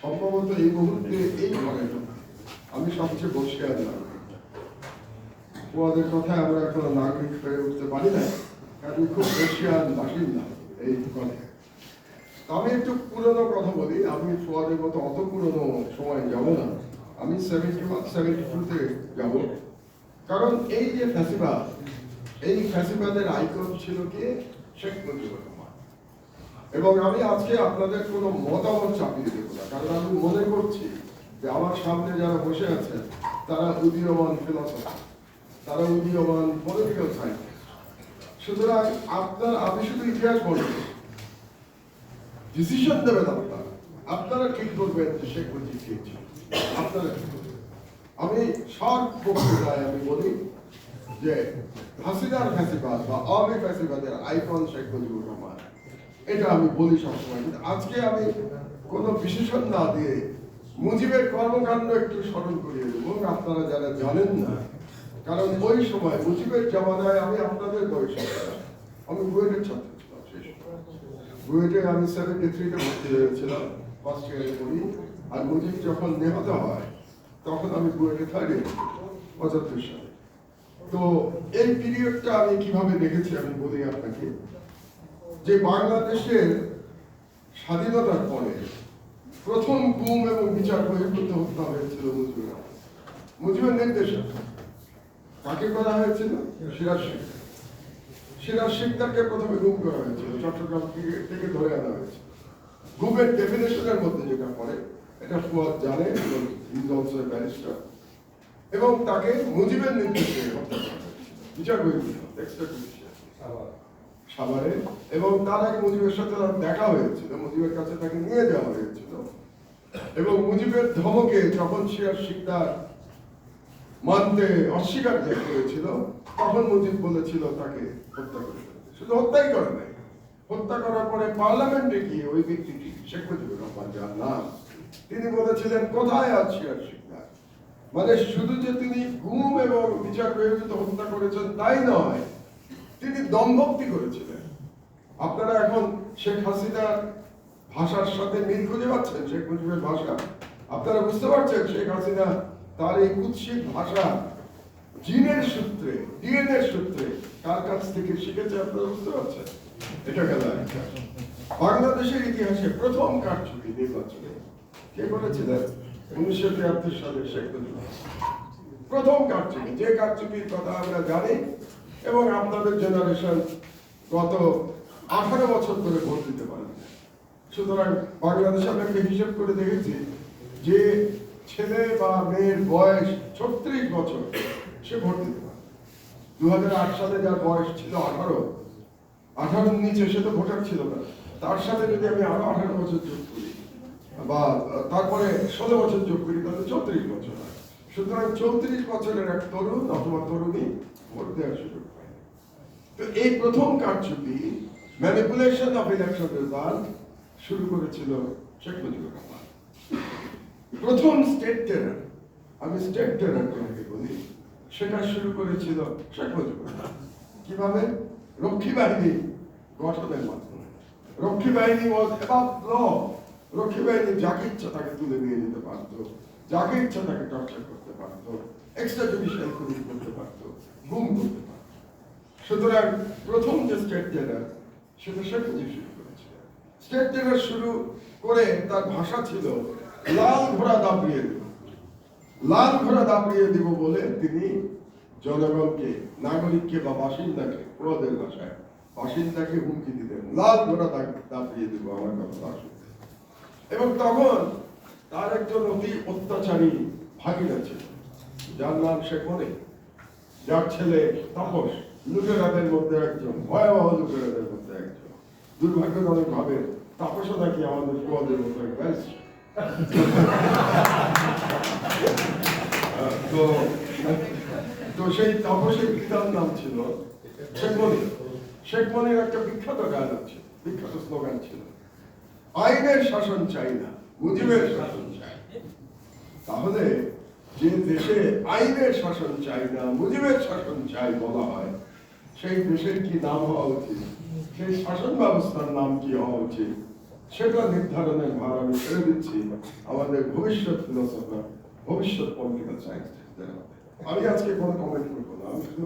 সম্ভবত এই মুহূর্তে এই ঘরে আমি সবচেয়ে বসে আছি। ওদের কথায় আমরা এখনও নাগরিক হয়ে উঠতে পারি না আমি খুব বসিয়ান বাসিন্দা এই কথায়। আমি একটু পুরনো কথা বলি, আমি ফুয়াদের মতো অত পুরনো সময় যাব না। আমি সেভেন্টি সেভেন্টি টুতে যাব। কারণ এই যে ফ্যাসিবাদ এই ফ্যাসিবাদের আইকন ছিল কি? শেখ মুজিবুর এবং আমি আজকে আপনাদের কোনো মতামত চাপিয়ে দেবো না, কারণ আমি মনে করছি যে আমার সামনে যারা বসে আছেন, তারা উদীয়মান ফিলসফার তারা উদীয়মান পলিটিক্যাল সায়েন্টিস্ট সুতরাং আপনার, আমি শুধু ইতিহাস বলব ডিসিশন দেবেন আপনারা আপনারা ঠিক করবেন যে শেখ মুজিব কে। আপনারা ঠিক করবেন। আমি শর্ট বক্তৃতায় আমি বলি যে হাসিনার ফ্যাসিবাদ বা আওয়ামী ফ্যাসিবাদের আইকন শেখ মুজিবুর রহমান এটা আমি বলি সবসময়। কিন্তু আজকে আমি কোনো বিশেষণ না দিয়ে মুজিবের কর্মকাণ্ড একটু স্মরণ করিয়ে দেবো। আপনারা যারা জানেন না, কারণ ওই সময়, মুজিবের জামানায় আমি আপনাদের বয়সে আমি বুয়েটের ছাত্র ছিলাম সেই সময়। বুয়েটে আমি সেভেন্টি থ্রিতে ভর্তি হয়েছিলাম ফার্স্ট ইয়ারে পড়ি। আর মুজিব যখন নিহত হয়, তখন আমি বুয়েটে থার্ড ইয়ার পঁচাত্তর সালে। তো এই পিরিয়ডটা আমি কীভাবে দেখেছি আমি বলি আপনাকে। যে বাংলাদেশের স্বাধীনতার পরে প্রথম গুম এবং বিচার বহির্ভূত হত্যা হয়েছিল মুজিবুর। মুজিবের কাকে করা হয়েছিল? সিরাজ শেখ সিরাজ শেখদারকে প্রথমে গুম করা হয়েছিল। চট্টগ্রাম থেকে ধরে আনা হয়েছিল গুমের ডেফিনেশনের মধ্যে যেটা পড়ে, এটা ফুয়াদ জানে ব্যারিস্টার এবং তাকে মুজিবের নির্দেশে হত্যা করা হয়েছিল। বিচার বহির্ভূত এক্সট্রা সাভারে। এবং তার আগে মুজিবের সাথে তার দেখা হয়েছিল, মুজিবের কাছে তাকে নিয়ে যাওয়া হয়েছিল। এবং মুজিবের ধমকে যখন সিরাজ শিকদার মানতে অস্বীকার করেছিল, তখন মুজিব বলেছিল, তাকে হত্যা করে শুধু হত্যাই করে নাই। হত্যা করার পরে পার্লামেন্টে গিয়ে ওই ব্যক্তিটি, শেখ মুজিবুর রহমান যার নাম তিনি বলেছিলেন, কোথায় আছে সিরাজ শিকদার? মানে শুধু যে তিনি ঘুম এবং বিচার বহির্ভূত হত্যা করেছেন তাই নয় তিনি দমভক্তি করেছিলেন। আপনারা এখন শেখ হাসিনার ভাষার সাথে মিল খুঁজে পাচ্ছেন, শেখ মুজিবের ভাষা। আপনারা বুঝতে পারছেন শেখ হাসিনা তার এই কুৎসিত ভাষা জিনের সূত্রে ডিএনএর সূত্রে কার কাছ থেকে শিখেছে আপনারা বুঝতে পারছেন? এটা গেল বাংলাদেশের ইতিহাসে প্রথম কারচুপি নির্বাচনে কে করেছিলেন? উনিশশো তিয়াত্তর সালে শেখ রহমান। প্রথম কারচুপি, যে কারচুপির কথা আমরা জানি এবং আপনাদের জেনারেশন গত আঠারো বছর ধরে ভোট দিতে পারেন। সুতরাং বাংলাদেশে আমি একটা হিসেব করে দেখেছি যে ছেলে বা মেয়ের বয়স ছত্রিশ বছর, সে ভোট দিতে পারে। দু হাজার আট সালে যার বয়স ছিল আঠারো, আঠারোর নিচে সে তো ভোটার ছিল না। তার সাথে যদি আমি আরও আঠারো বছর যোগ করি, বা তারপরে ষোলো বছর যোগ করি, তাহলে চৌত্রিশ বছর সুতরাং চৌত্রিশ বছরের এক তরুণ অথবা তরুণী দেওয়ার সুযোগ এই প্রথম কারচুপি ম্যানিপুলেশন অফ ইলেকশন রেজাল্ট শুরু করেছিল শেখ মুজিবুর রহমান। প্রথম স্টেট টেরার, আমি স্টেট টেরার তোমাকে বলি, সেটা শুরু করেছিল শেখ মুজিবুর কীভাবে? রক্ষী বাহিনী গঠনের মাধ্যমে। রক্ষী বাহিনী ওয়াজ অ্যাবাভ ল রক্ষী বাহিনী যাকে ইচ্ছা তাকে তুলে নিয়ে যেতে পারতো, যাকে ইচ্ছা তাকে টর্চার করতে পারতো এক্সট্রা জুডিশিয়াল করতে পারতো। গুম করতে পারতো সুতরাং প্রথম যে স্টেট টেরার সেটা শেখ মুজিব শুরু করেছিলেন স্টেট টেরার শুরু করে তার ভাষা ছিল, লাল ঘোড়া দাপিয়ে দেব। লাল ঘোড়া দাপিয়ে দিব বলে তিনি জনগণকে, নাগরিককে বা বাসিন্দাকে প্রদের ভাষায় বাসিন্দাকে হুমকি দিতেন লাল ঘোড়া দাপিয়ে দিব আমার কথা না শুনতে। এবং তখন তার একজন অতি অত্যাচারী ভাগিনা ছিল যার নাম শেখ মনে যার ছেলে তাপস লুটেরাদের মধ্যে একজন, ভয়াবহ লুটেরাদের মধ্যে একজন। দুর্ভাগ্যজনক ভাবে তাপসও নাকি আমাদের মতো এক তো তো সেই তাপসের পিতার নাম ছিল শেখ মনি শেখ মনির একটা বিখ্যাত গান আছে, বিখ্যাত স্লোগান ছিল, আইনের শাসন চাই না, মুজিবের শাসন চাই তাহলে যে দেশে আইনের শাসন চাই না, মুজিবের শাসন চাই বলা হয়, সেই দেশের কি নাম হওয়া উচিত? সেই শাসন ব্যবস্থার নাম কি হওয়া উচিত? সেটা নির্ধারণের ভার আমি ছেড়ে দিচ্ছি। আমাদের ভবিষ্যৎ ফিলোসফার ভবিষ্যৎ পলিটিক্যাল সায়েন্স আমি আজকে কোনো কমেন্ট করব না। আমি শুধু